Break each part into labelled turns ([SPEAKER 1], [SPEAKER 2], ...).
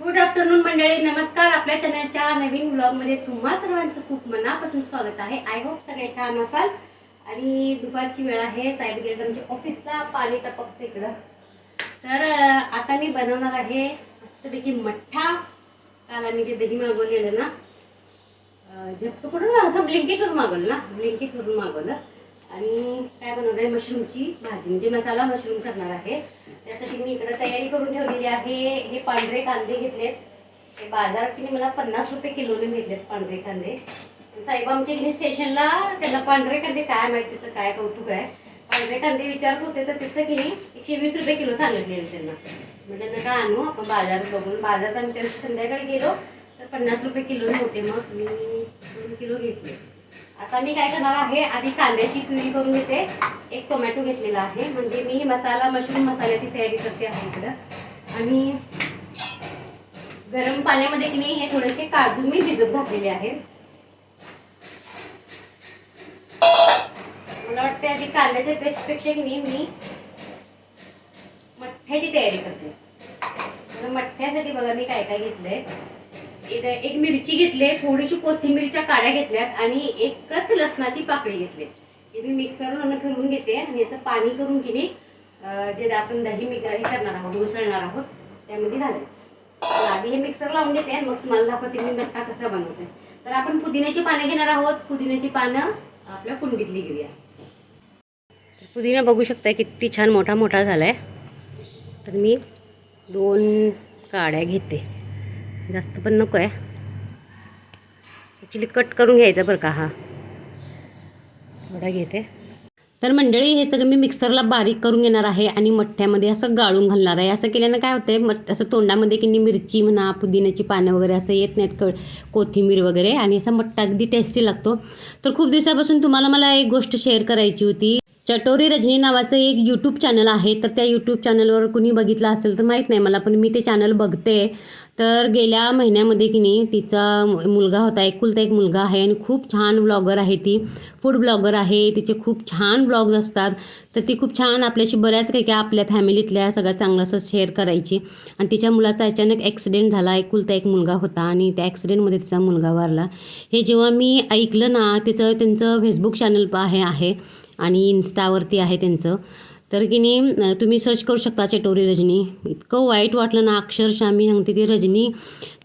[SPEAKER 1] Good afternoon मंडळी. नमस्कार आपल्या चॅनलच्या नवीन ब्लॉगमध्ये तुम्हा सर्वांचं खूप मनापासून स्वागत आहे. आय होप सगळे छान असाल. आणि दुपारची वेळ आहे. साहेब गेले आमच्या ऑफिसला पाणी टपकतं इकडं. तर आता मी बनवणार आहे मस्तपैकी मठ्ठा. काल आम्ही जे दही मागवलेलं ना अं, झेपतो कुठून असं ब्लिंकेटवरून मागवलं ना? ब्लिंकेटवरून मागवलं. आणि काय बनवणार आहे? मशरूमची भाजी. म्हणजे मसाला मशरूम करणार आहे. त्यासाठी मी इकडं तयारी करून ठेवलेली आहे. हे पांढरे कांदे घेतलेत. ते बाजारात तिने मला पन्नास रुपये किलोने घेतलेत पांढरे कांदे. साहेब आमच्या इकडे स्टेशनला त्याला पांढरे कांदे काय माहिती त्याचं काय कौतुक आहे? पांढरे कांदे विचारत होते तर तिथं की नाही एकशे वीस रुपये किलो सांगितले त्यांना. म्हणजे नका आणू आपण बाजारात बघून. बाजारात आम्ही त्या संध्याकाळी गेलो तर पन्नास रुपये किलो होते मग मी दोन किलो घेतले. आता मी काय करणार आहे आधी कांद्याची प्युरी करून घेते. एक टोमॅटो घेतलेला आहे. म्हणजे मी मसाला मशरूम मसाल्याची तयारी करते आहे इकडं. आणि गरम पाण्यामध्ये की नाही हे थोडेसे काजू मी भिजत घातलेले आहेत. मला वाटते आधी कांद्याच्या पेस्टपेक्षा की नाही मी मठ्ठ्याची तयारी करते. मठ्ठ्यासाठी बघा मी काय काय घेतलंय. एक मिरची घेतली थोडीशी कोथिंबीरच्या काड्या घेतल्यात आणि एकच लसणाची पाकळी घेतली. हे मी मिक्सरवरून फिरवून घेते आणि याचं पाणी करून की नाही जे आपण दही मिक्स हे करणार आहोत घुसळणार आहोत त्यामध्ये घालायचं. आधी हे मिक्सर लावून घेते आणि मग तुम्हाला दाखवते मी मटका कसा बनवते. तर आपण पुदिन्याची पानं घेणार आहोत. पुदिन्याची पानं आपल्या कुंडीतली घेऊया. पुदिना बघू शकता किती छान मोठा मोठा झाला आहे तर मी दोन काड्या घेते. जास्त पण नको आहे ॲक्च्युली कट करून घ्यायचा बरं का हा. थोडा घेते. तर मंडळी हे सगळं मी मिक्सरला बारीक करून घेणार आहे आणि मठ्ठ्यामध्ये असं गाळून घालणार आहे. असं केल्यानं काय होतं मठ असं तोंडामध्ये की मिरची म्हणा पुदिन्याची पानं वगैरे असं येत नाहीत क कोथिंबीर वगैरे आणि असा मठ्ठा अगदी टेस्टी लागतो. तर खूप दिवसापासून तुम्हाला मला एक गोष्ट शेअर करायची होती. चटोरी रजनी नावाचं एक यूट्यूब चॅनल आहे. तर त्या यूट्यूब चॅनलवर कुणी बघितलं असेल तर माहीत नाही मला पण मी ते चॅनल बघते. तर गेल्या महिन्यामध्ये की नाही तिचा मु- मुलगा होता एकुलता एक मुलगा आहे आणि खूप छान ब्लॉगर आहे ती. फूड ब्लॉगर आहे तिचे खूप छान ब्लॉग्स असतात. तर ती खूप छान आपल्याशी बऱ्याच काही काय आपल्या फॅमिलीतल्या सगळ्या चांगलं असं शेअर करायची. आणि तिच्या मुलाचा अचानक ॲक्सिडेंट झाला एकुलता एक मुलगा होता आणि त्या ॲक्सिडेंटमध्ये तिचा मुलगा वारला. हे जेव्हा मी ऐकलं ना तिचं त्यांचं फेसबुक चॅनल आहे आहे आणि इन्स्टावरती आहे त्यांचं. तर की नाही तुम्ही सर्च करू शकता चटोरी रजनी. इतकं वाईट वाटलं ना अक्षरशः मी सांगते ती रजनी.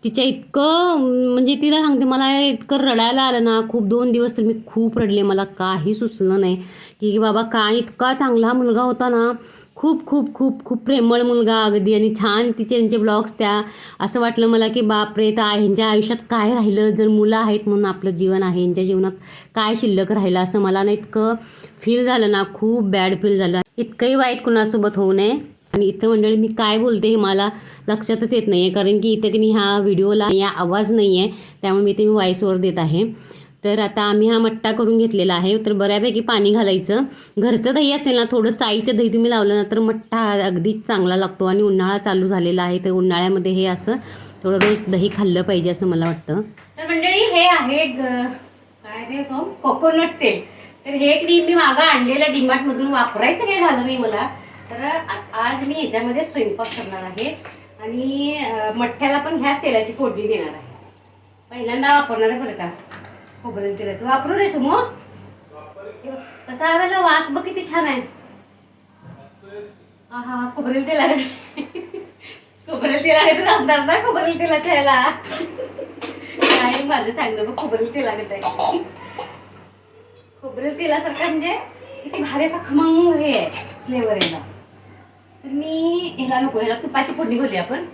[SPEAKER 1] तिच्या इतकं म्हणजे तिला सांगते मला इतकं रडायला आलं ना खूप दोन दिवस तर मी खूप रडले मला काही सुचलं नाही. की बाबा काय इतका चांगला मुलगा होता ना खूप खूप खूप खूप प्रेमळ मुलगा अगदी आणि छान तिचे यांचे ब्लॉग्स त्या. असं वाटलं मला की बापरे तर ह्यांच्या आयुष्यात काय राहिलं? जर मुलं आहेत म्हणून आपलं जीवन आहे यांच्या जीवनात काय शिल्लक राहिलं? असं मला ना इतकं फील झालं ना खूप बॅड फील झालं. इतकंही वाईट कुणासोबत होऊ नये. आणि इथं मंडळी मी काय बोलते हे मला लक्षातच येत नाही आहे कारण की इथं की नाही ह्या व्हिडिओला या आवाज नाही आहे त्यामुळे मी ते मी व्हॉईस देत आहे. तर आता आम्ही हा मट्टा करून घेतलेला आहे. तर बऱ्यापैकी पाणी घालायचं. घरचं दही असेल ना थोडं साईचं दही तुम्ही लावलं ना तर मट्टा हा अगदीच चांगला लागतो आणि उन्हाळा चालू झालेला आहे. तर उन्हाळ्यामध्ये हे असं थोडं रोज दही खाल्लं पाहिजे असं मला वाटतं. तर मंडळी हे आहे काय रे कोकोनट तेल. तर हे क्रीम मी मागं आणलेलं डीमार्टमधून वापरायचं काही झालं नाही मला. तर आज मी ह्याच्यामध्ये स्वयंपाक करणार आहे आणि मठ्ठ्याला पण ह्याच तेलाची फोडणी देणार आहे. पहिल्यांदा वापरणार आहे बरं का? खोबरेल तेलाचं वापरू रे सुमो. कसा आवेला वास? बघ किती छान आहे. हा हा खोबरेल तेल खोबरेल तेल आहे तर असणार ना खोबरेल तेलाच्या ह्याला. काय माझं सांगतो बघ खोबरेल तेल लागत आहे. खोबरेल तेलासारखा म्हणजे किती भारी असा खमंग हे आहे फ्लेवर याला तर मी ह्याला नको ह्याला तुपाची फोडणी घालूया आपण.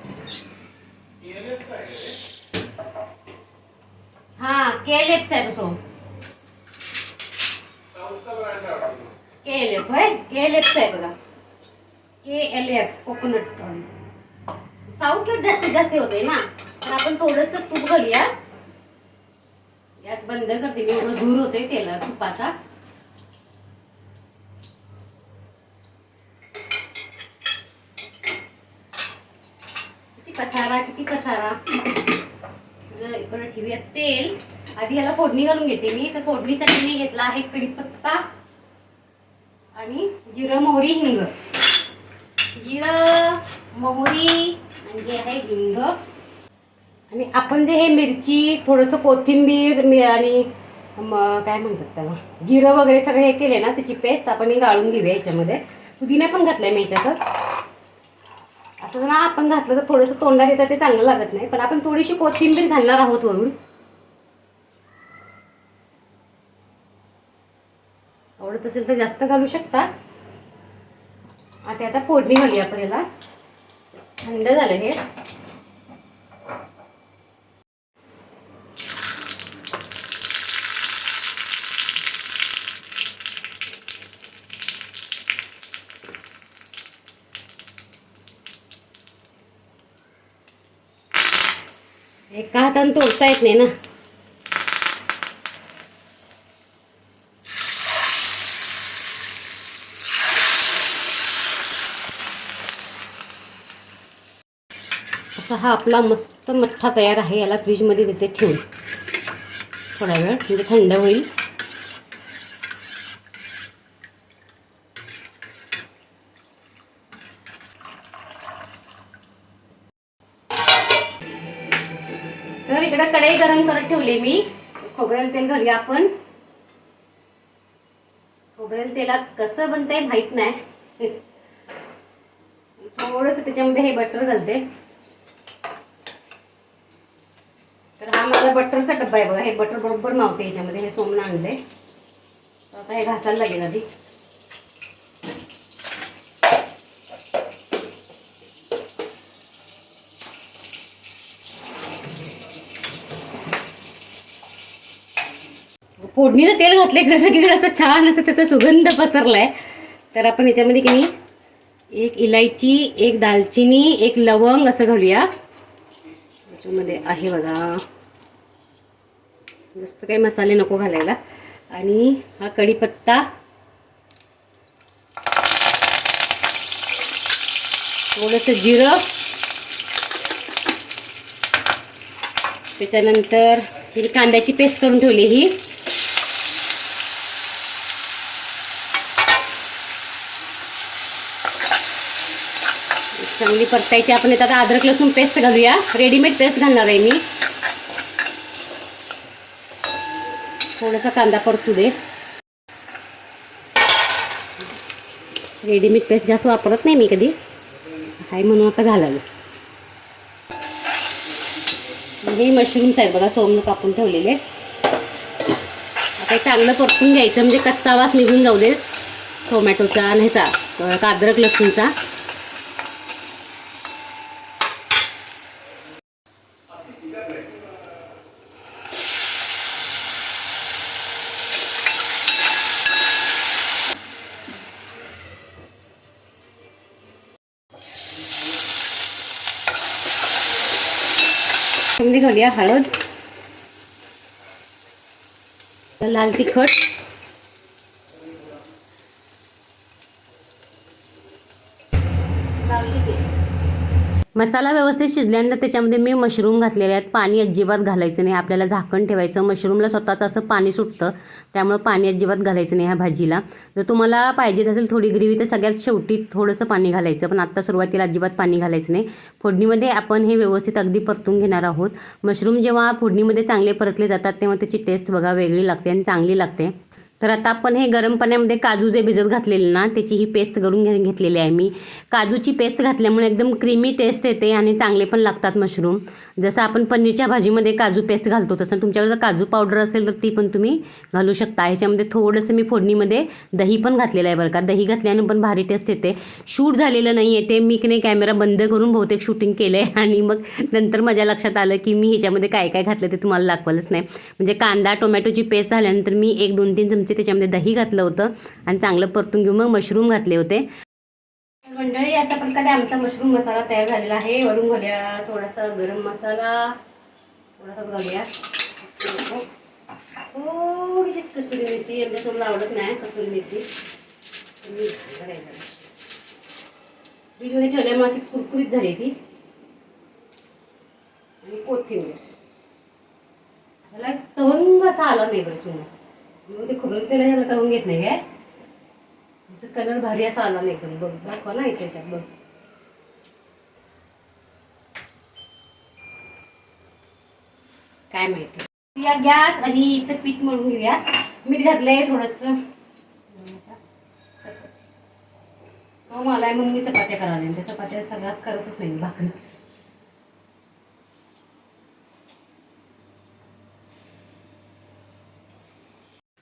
[SPEAKER 1] हा के एल आहे बसो के एल एफ होय के एल एफचा आहे बघा. K L F coconut oil साऊथलाच जास्तीत जास्त होते ना तर आपण थोडस तूप घालूया. गॅस बंद करते मी एवढं दूर होतोय तेला तुपाचा. किती पसारा किती पसारा. आपलं इकडे ठेवूया तेल. आधी याला फोडणी घालून घेते मी. तर फोडणीसाठी मी घेतला आहे कढीपत्ता आणि जिरं मोहरी हिंग. जिरं मोहरी आणि हे आहे हिंग. आणि आपण जे हे मिरची थोडंसं कोथिंबीर मी आणि काय म्हणतात त्याला? जिरं वगैरे सगळं हे केले ना त्याची पेस्ट आपण गाळून घेऊया याच्यामध्ये. पुदिना पण घातलाय मी याच्यातच. असं ना आपण घातलं तर थोडंसं तोंडात येतं ते चांगलं लागत नाही. पण आपण थोडीशी कोथिंबीर घालणार आहोत वरून. आवडत असेल तर जास्त घालू शकता. आता आता फोडणी घालूया आपण याला. थंड झालं हे. एका हाताने तोडता येत नाही ना. असा हा आपला मस्त मठ्ठा तयार आहे याला फ्रीजमध्ये देते ठेवून थोडा वेळ म्हणजे थंड होईल. करत ठेवले मी. खोबरेल तेल घालूया आपण. खोबरेल तेलात कसं बनतंय माहीत नाही. थोडंसं त्याच्यामध्ये हे बटर घालते. तर हा माझा बटरचा डब्बा आहे बघा. हे बटर बरोबर मावते याच्यामध्ये. हे सोमनं आणते आता हे घासायला लागेल आधी. फोडणीचं तेल घातले की सगळीकडे असं छान असं त्याचा सुगंध पसरलाय. तर आपण याच्यामध्ये की नाही एक इलायची एक दालचिनी एक लवंग असं घालूया. याच्यामध्ये आहे बघा. जास्त काही मसाले नको घालायला. आणि हा कढीपत्ता. थोडंसं जिरं. त्याच्यानंतर ही कांद्याची पेस्ट करून ठेवली ही. चांगली परतायची. आपण आता अद्रक लसूण पेस्ट घालूया. रेडीमेड पेस्ट घालणार आहे मी. थोडासा कांदा परतू दे. रेडीमेड पेस्ट जास्त वापरत नाही मी कधी. आहे म्हणून आता घालायला हे मशरूम्स आहेत बघा सोमनं कापून ठेवलेले. आता चांगलं परतून घ्यायचं. म्हणजे कच्चा वास निघून जाऊ दे. टोमॅटोचा आणि ह्याचा अद्रक लसूणचा चांगली घालूया हळद लाल तिखट मसाला व्यवस्थित शिजल्यानंतर त्याच्यामध्ये मी मशरूम घातलेले आहेत. पाणी अजिबात घालायचं नाही. आपल्याला झाकण ठेवायचं. मशरूमला स्वतःचं असं पाणी सुटतं. त्यामुळं पाणी अजिबात घालायचं नाही ह्या भाजीला. जर तुम्हाला पाहिजेच असेल थोडी ग्रेव्ही तर सगळ्यात शेवटी थोडंसं पाणी घालायचं. पण आत्ता सुरुवातीला अजिबात पाणी घालायचं नाही. फोडणीमध्ये आपण हे व्यवस्थित अगदी परतून घेणार आहोत. मशरूम जेव्हा फोडणीमध्ये चांगले परतले जातात तेव्हा त्याची टेस्ट बघा वेगळी लागते आणि चांगली लागते. तर आता आपण हे गरम पाण्यामध्ये काजू जे भिजत घातलेले ना त्याची ही पेस्ट करून घे घेतलेली आहे मी. काजूची पेस्ट घातल्यामुळे एकदम क्रीमी टेस्ट येते आणि चांगले पण लागतात मशरूम जसं आपण पनीरच्या भाजीमध्ये काजू पेस्ट घालतो तसं तुमच्याकडे जर काजू पावडर असेल तर ती पण तुम्ही घालू शकता. ह्याच्यामध्ये थोडंसं मी फोडणीमध्ये दही पण घातलेलं आहे बरं का. दही घातल्यानं पण भारी टेस्ट येते. शूट झालेलं नाही आहे ते. मी की नाही कॅमेरा बंद करून बहुतेक शूटिंग केलं आहे आणि मग नंतर माझ्या लक्षात आलं की मी ह्याच्यामध्ये काय काय घातलं ते तुम्हाला दाखवलंच नाही. म्हणजे कांदा टोमॅटोची पेस्ट झाल्यानंतर मी एक दोन तीन चमचे त्याच्यामध्ये दही घातलं होतं आणि चांगलं परतून घेऊन मग मशरूम घातले होते. मंडळी अशा प्रकारे आमचा मशरूम मसाला तयार झालेला आहे. वरून घालूया थोडासा गरम मसाला. थोडासाच घालूया. थोडीशीच कसुरी मेथी. आमच्यासोबत आवडत नाही कसुरी मेथी. फ्रीजमध्ये ठेवल्यामुळे अशी कुरकुरीत झाली ती. आणि कोथिंबीर. त्याला तवंग असा आला नाही बरं सुंदर ते खोबरं तेल झालं तर घेत नाही काय? जसं कलर भारी असा आला नाही एकदम बघ दाखवा ना त्याच्यात बघ. काय माहिती. या गॅस आणि इथं पीठ मळून घेऊया. मीठ घातलंय थोडंसं. सो मला मम्मी चपात्या करायला त्या चपात्या सगळ्याच करतच नाही भाकरीच.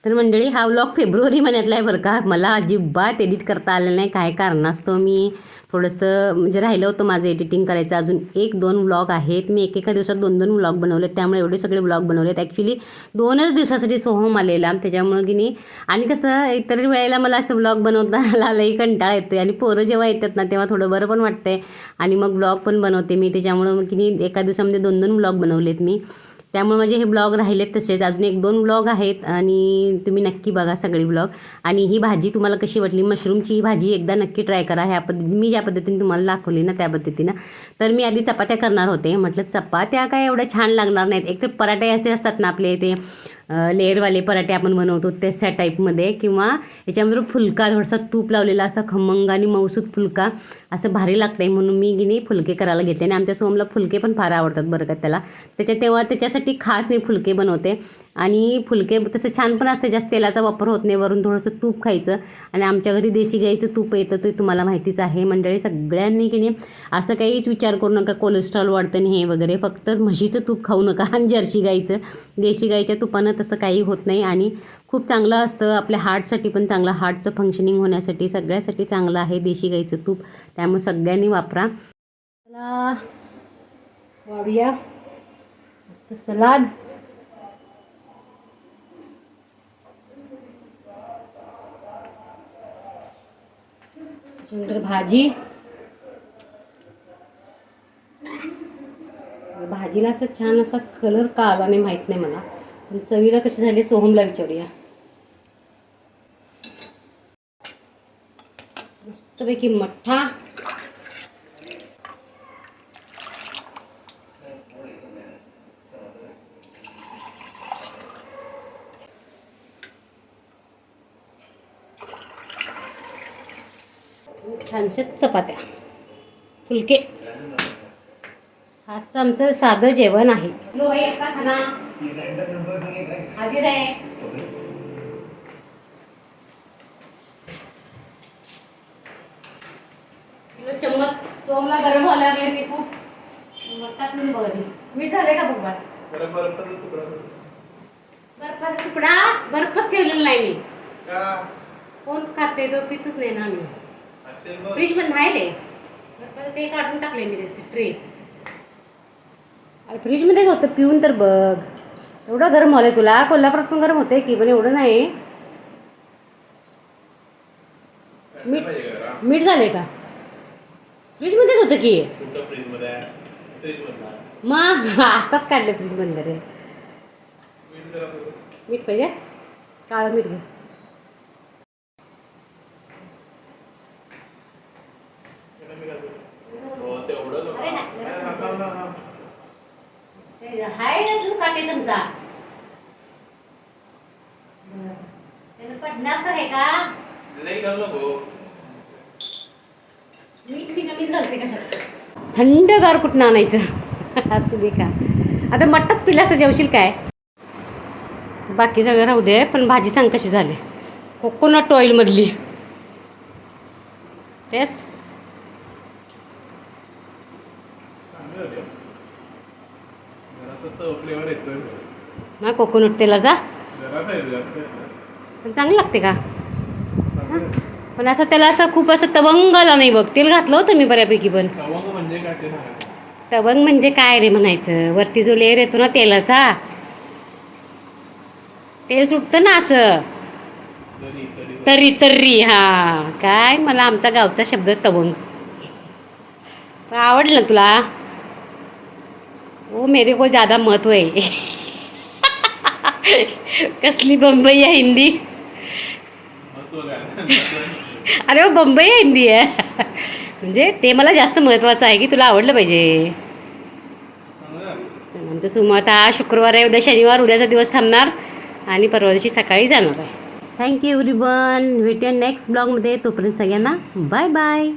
[SPEAKER 1] तर मंडळी हा व्लॉग फेब्रुवारी महिन्यातला आहे बरं का. मला अजिबात एडिट करता आलं नाही. काय कारणास्तव मी थोडंसं म्हणजे राहिलं होतं माझं एडिटिंग करायचं. अजून एक दोन व्लॉग आहेत. मी एकेका दिवसात दोन दोन व्लॉग बनवलेत. त्यामुळे एवढे सगळे व्लॉग बनवलेत. ॲक्च्युली दोनच दिवसासाठी सोहम आलेला. त्याच्यामुळं की नाही आणि कसं इतर वेळेला मला असं व्लॉग बनवता लई कंटाळा येतो आणि पोरं जेव्हा येतात ना तेव्हा थोडं बरं पण वाटतंय. आणि मग व्लॉग पण बनवते मी. त्याच्यामुळं मग की नाही एका दिवसामध्ये दोन दोन व्लॉग बनवलेत मी. त्यामुळे माझे हे ब्लॉग राहिलेत तसेच. अजून एक दोन ब्लॉग आहेत आणि तुम्ही नक्की बघा सगळी ब्लॉग. आणि ही भाजी तुम्हाला कशी वाटली? मशरूमची ही भाजी एकदा नक्की ट्राय करा. ह्या पद्धती मी ज्या पद्धतीने तुम्हाला दाखवली ना त्या पद्धतीनं. तर मी आधी चपात्या करणार होते. म्हटलं चपात्या काय एवढ्या छान लागणार नाहीत. एक तर पराठे असे असतात ना आपले ते लेअरवाले पराठे आपण बनवतो तशा टाईपमध्ये किंवा याच्याबरोबर फुलका थोडासा तूप लावलेला असा खमंग आणि मौसूद फुलका असं भारी लागतं आहे म्हणून मी गिनी फुलके करायला घेते. आणि आमच्या सोमला फुलके पण फार आवडतात बरं का त्याला. त्याच्या तेव्हा त्याच्यासाठी खास मी फुलके बनवते. आणि फुलके तसं छान पण असते जास्त तेलाचा वापर होत नाही वरून थोडंसं तूप खायचं. आणि आमच्या घरी देशी गाईचं तूप येतं ते तुम्हाला माहितीच आहे. मंडळी सगळ्यांनी की नाही असं काहीच विचार करू नका कोलेस्ट्रॉल वाढतं नाही हे वगैरे. फक्त म्हशीचं तूप खाऊ नका आणि जर्सी गाईचं. देशी गाईच्या तुपानं तसं काही होत नाही आणि खूप चांगलं असतं. आपल्या हार्टसाठी पण चांगलं हार्टचं फंक्शनिंग होण्यासाठी सगळ्यासाठी चांगलं आहे देशी गाईचं तूप. त्यामुळे सगळ्यांनी वापरा. वाढूया. मस्त सलाद. त्याच्यानंतर भाजी. भाजीला असं छान असा कलर का आला नाही माहीत नाही मला. पण चवीला कशी झाली सोहमला विचारूया. मस्तपैकी मठ्ठा. छानशे चपात्या. फुलके. आजचं आमचं साधं जेवण आहे. लो भाई का खाना. हाजीर आहे. किलो चम्मच. गरम व्हायला लागले खूप. बघते मीठ झाले का बघ बर्फाचा तुकडा. बर्फच ठेवलेला नाही मी. कोण खाते तो पितच नाही ना आम्ही. फ्रीजमध्ये आहे रे बर्फाचं ते काढून टाकले मी ते ट्रे अरे फ्रीजमध्येच होतं पिऊन तर बघ. एवढं गरम होलंय तुला. कोल्हापुरात पण गरम होतंय की पण एवढं नाही. मीठ मीठ झालंय का? फ्रीजमध्येच होतं की. मग आताच काढलं फ्रीजमधलं रे. मीठ पाहिजे? काळं मीठ घे. हाय ना तू काटे तुमचा. त्यानं पडणार तर आहे का? मीठ मी कमीच घालते कशात? थंडगार कुठनं आणायचं? असू दे का. आता मट्टात पिलास तर जेवशील काय? बाकी सगळं राहू दे पण भाजी सांग कशी झाली? कोकोनट ऑइलमधली टेस्ट
[SPEAKER 2] फ्लेवर येतोय.
[SPEAKER 1] ना कोकोनट तेलाचा? चांगलं लागते का? पण असं त्याला असं खूप असं तवंग आलं नाही बघ. तेल घातलं होतं मी बऱ्यापैकी पण.
[SPEAKER 2] तवंग म्हणजे काय
[SPEAKER 1] म्हणजे रे म्हणायचं? वरती जो लेअर येतो ना तेलाचा तेल सुटतं ना असं.
[SPEAKER 2] तरी तरी.
[SPEAKER 1] तर्री हा. काय? मला आमचा गावचा शब्द तवंग. आवडलं तुला? ओ मेरे को ज़्यादा महत्त्व आहे कसली बंबई आहे हिंदी? अरे हो बंबई आहे हिंदी आहे म्हणजे ते मला जास्त महत्त्वाचं आहे की तुला आवडलं पाहिजे.
[SPEAKER 2] चांगलं.
[SPEAKER 1] आमचं सुम आता शुक्रवार आहे उद्या शनिवार उद्याचा दिवस थांबणार आणि परवा दिवशी सकाळी जाणार आहे. थँक्यू एव्हरी वन भेटूया नेक्स्ट ब्लॉगमध्ये तोपर्यंत सगळ्यांना बाय बाय